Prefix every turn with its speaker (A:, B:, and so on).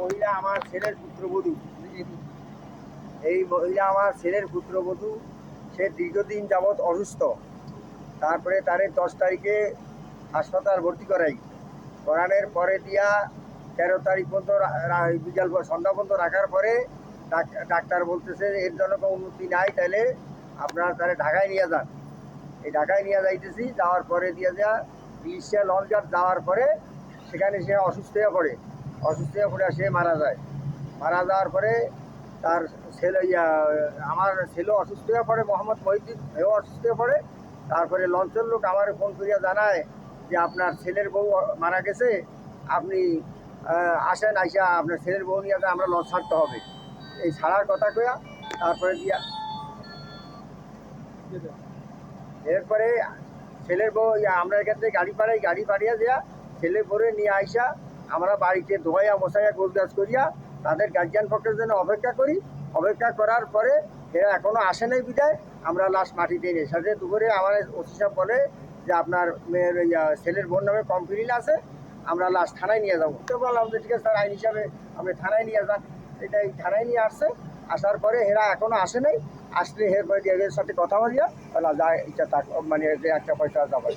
A: মহিলা আমার ছেলের পুত্রবধূ। এই মহিলা আমার ছেলের পুত্রবধূ, সে দীর্ঘদিন যাবৎ অসুস্থ। তারপরে তারে দশ তারিখে হাসপাতাল ভর্তি করাই। করানোর পরে দিয়া তেরো তারিখ পর্যন্ত বিকাল সন্ধ্যা পর্যন্ত রাখার পরে ডাক- ডাক্তার বলতেছে, এর জন্য কোনো উন্নতি নাই তাহলে আপনারা তাহলে ঢাকায় নিয়ে যান। এই ঢাকায় নিয়ে যাইতেছি, যাওয়ার পরে দিয়ে যা চিকিৎসা লঞ্চার যাওয়ার পরে সেখানে সে অসুস্থ হয়ে পড়ে। অসুস্থ হয়ে পড়ে সে মারা যায়। মারা যাওয়ার পরে তার ছেলে ইয়া, আমার ছেলে অসুস্থ হয়ে পড়ে মোহাম্মদ মহিদ্দিন এও অসুস্থ হয়ে পড়ে। তারপরে লঞ্চের লোক আমার ফোন করিয়া জানায় যে আপনার ছেলের বউ মারা গেছে আপনি আসেন আইসা আপনার ছেলের বউ নিয়ে আমরা লঞ্চ ছাড়তে হবে। এই ছাড়ার কথা কয়া তারপরে দিয়া এরপরে ছেলের বউ আমরা এখান থেকে গাড়ি পাড়াই গাড়ি পাড়িয়া দেয়া ছেলে পরে নিয়ে আইসা আমরা বাড়িতে ধোয়া মশাইয়া গোলগাছ করিয়া তাদের গার্জিয়ান পক্ষের জন্য অপেক্ষা করি। অপেক্ষা করার পরে এরা এখনও আসে নাই বিদায়। আমরা লাশ মাটিতে নিই সাথে দুপুরে আমার ওসি সাহেব বলে যে আপনার মেয়ের ছেলের বোন নামে কমপ্লেন আছে, আমরা লাশ থানায় নিয়ে যাব। তো বললাম যে ঠিক আছে স্যার, আইন হিসাবে আপনি থানায় নিয়ে যান। এটাই থানায় নিয়ে আসছে। আসার পরে এরা এখনও আসে নাই। আসলে এরপরে এদের সাথে কথা বলিয়া বলা যায় এটা মানে একটা পয়সা যাবার